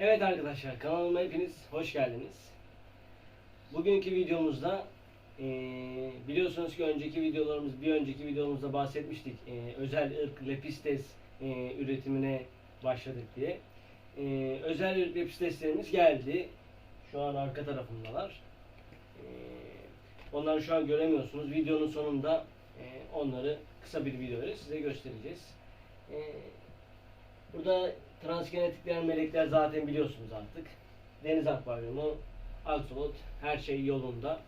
Evet arkadaşlar kanalıma hepiniz hoş geldiniz. Bugünkü videomuzda eee, biliyorsunuz ki önceki videolarımız bir önceki videomuzda bahsetmiştik Eee, özel ırk lepistes eee, üretimine başladık diye. Özel ırk lepisteslerimiz geldi. Şu an arka tarafındalar. Eee, onları şu an göremiyorsunuz. Videonun sonunda onları kısa bir videoyla size göstereceğiz. Burada transgenetik denen melekler zaten biliyorsunuz artık. Deniz akvaryumu, aksolot, her şey yolunda.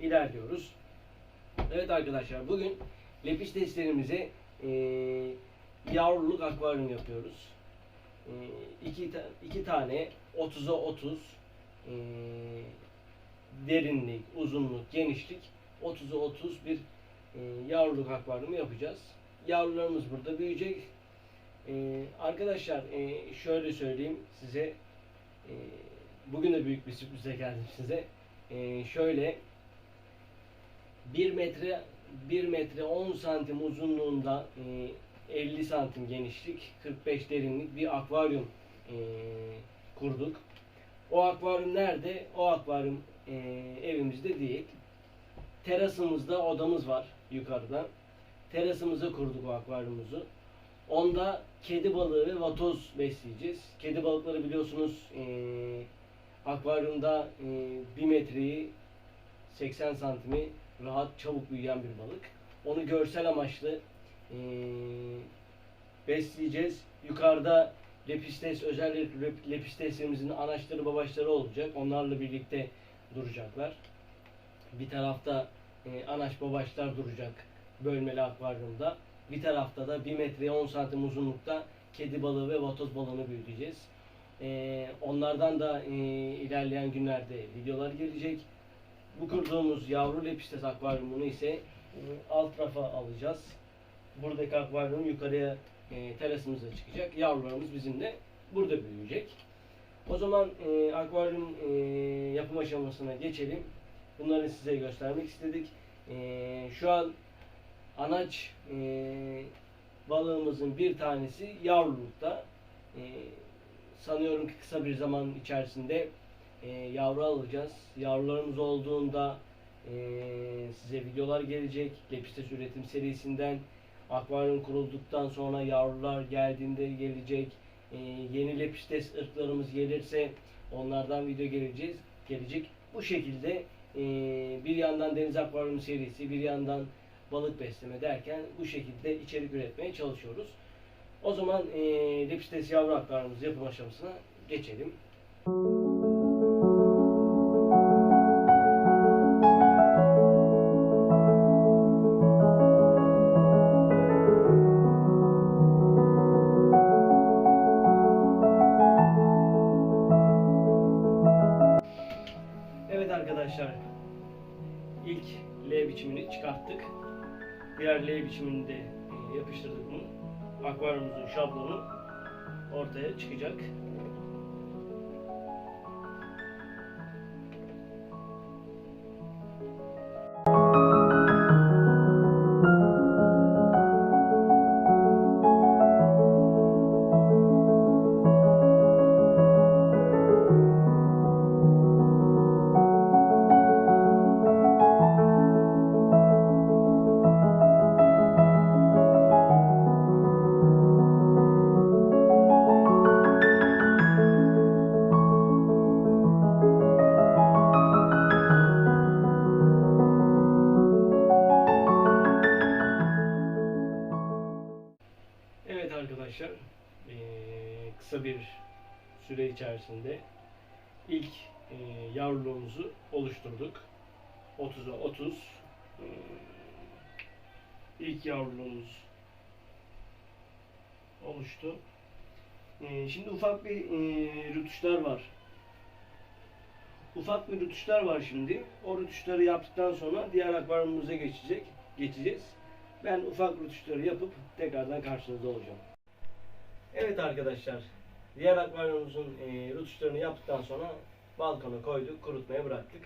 ilerliyoruz. Evet arkadaşlar bugün lepiş testlerimize eee yavruluk akvaryum yapıyoruz. Eee iki, ta- iki tane 30'a 30 eee, derinlik, uzunluk, genişlik 30'a 30 bir eee, yavruluk akvaryumu yapacağız. Yavrularımız burada büyüyecek. Arkadaşlar e, şöyle söyleyeyim size. E, bugün de büyük bir sürprize geldim size. E, şöyle 1 metre 1 metre 10 santim uzunluğunda e, 50 santim genişlik 45 derinlik bir akvaryum e, kurduk. O akvaryum nerede? O akvaryum e, evimizde değil. Terasımızda odamız var yukarıda. Terasımıza kurduk o akvaryumumuzu Onda kedi balığı ve vatoz besleyeceğiz. Kedi balıkları biliyorsunuz eee akvaryumda eee 1 metreyi 80 santimi rahat çabuk büyüyen bir balık. Onu görsel amaçlı eee, besleyeceğiz. Yukarıda lepistes, özel lep- lepisteslerimizin anaçları babaçları olacak. Onlarla birlikte duracaklar. Bir tarafta eee anaç babaçlar duracak bölmeli akvaryumda. Bir tarafta da 1 metre 10 santim uzunlukta kedi balığı ve vatoz balığını büyüteceğiz. Ee, onlardan da e, ilerleyen günlerde videolar gelecek. Bu kurduğumuz yavru lepistes akvaryumunu ise e, alt rafa alacağız. Buradaki akvaryum yukarıya e, terasımıza çıkacak. Yavrularımız bizimle burada büyüyecek. O zaman e, akvaryum e, yapım aşamasına geçelim. Bunları size göstermek istedik. E, şu an anaç e, balığımızın bir tanesi yavrulukta. E, sanıyorum ki kısa bir zaman içerisinde e, yavru alacağız. Yavrularımız olduğunda e, size videolar gelecek. Lepistes üretim serisinden akvaryum kurulduktan sonra yavrular geldiğinde gelecek. E, yeni lepistes ırklarımız gelirse onlardan video geleceğiz, gelecek. Bu şekilde e, bir yandan deniz akvaryum serisi, bir yandan balık besleme derken bu şekilde içerik üretmeye çalışıyoruz. O zaman e, lepistes yavru akvaryumumuz yapım aşamasına geçelim. Evet Diğer L biçimini de e, yapıştırdık mı akvaryumumuzun şablonu ortaya çıkacak. Kısa bir süre içerisinde ilk eee, yavruluğumuzu oluşturduk. 30'a 30 eee, ilk yavruluğumuz oluştu. Eee, şimdi ufak bir eee, rütuşlar var. Ufak bir rütuşlar var şimdi. O rütuşları yaptıktan sonra diğer akvaryumumuza geçecek, geçeceğiz. Ben ufak rütuşları yapıp tekrardan karşınızda olacağım. Evet arkadaşlar, diğer akvaryumumuzun e, rütuşlarını yaptıktan sonra balkona koyduk, kurutmaya bıraktık.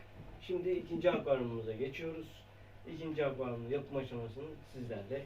Şimdi ikinci akvaryumumuza geçiyoruz. İkinci akvaryumun yapım aşamasını sizlerle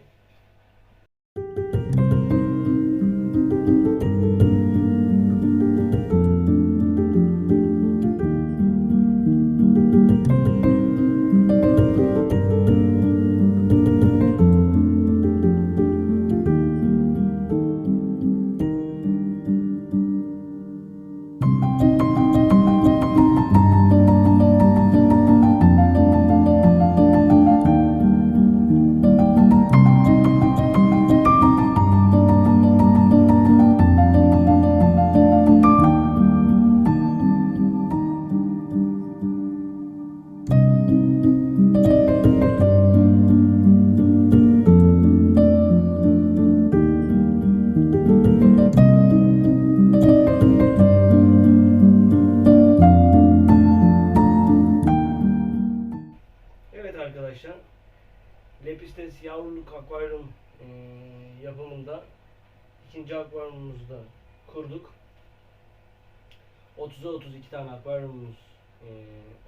litrluk akvaryum e, yapımında ikinci akvaryumumuzu da kurduk. 30'a 32 tane akvaryumumuz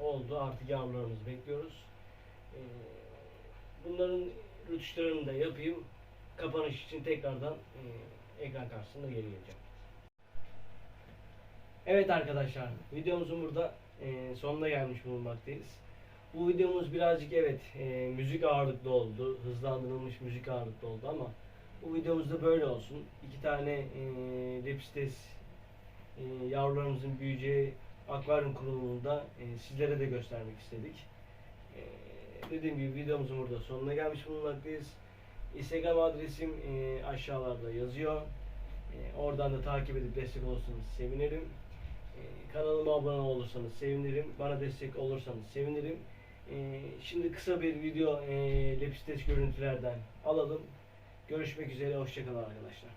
oldu. Artık yavrularımızı bekliyoruz. Bunların rütuşlarını da yapayım. Kapanış için tekrardan ekran karşısında geri geleceğim. Evet arkadaşlar, videomuzun burada sonuna gelmiş bulunmaktayız. Bu videomuz birazcık evet e, müzik ağırlıklı oldu, hızlandırılmış müzik ağırlıklı oldu ama bu videomuz da böyle olsun. İki tane e, lepistes e, yavrularımızın büyüyeceği akvaryum kurulumunda e, sizlere de göstermek istedik. E, dediğim gibi videomuzun burada sonuna gelmiş bulunmaktayız. Instagram adresim e, aşağılarda yazıyor. E, oradan da takip edip destek olursanız sevinirim. E, kanalıma abone olursanız sevinirim. Bana destek olursanız sevinirim. E, şimdi kısa bir video e, lepistes görüntülerden alalım. Görüşmek üzere. Hoşçakalın arkadaşlar.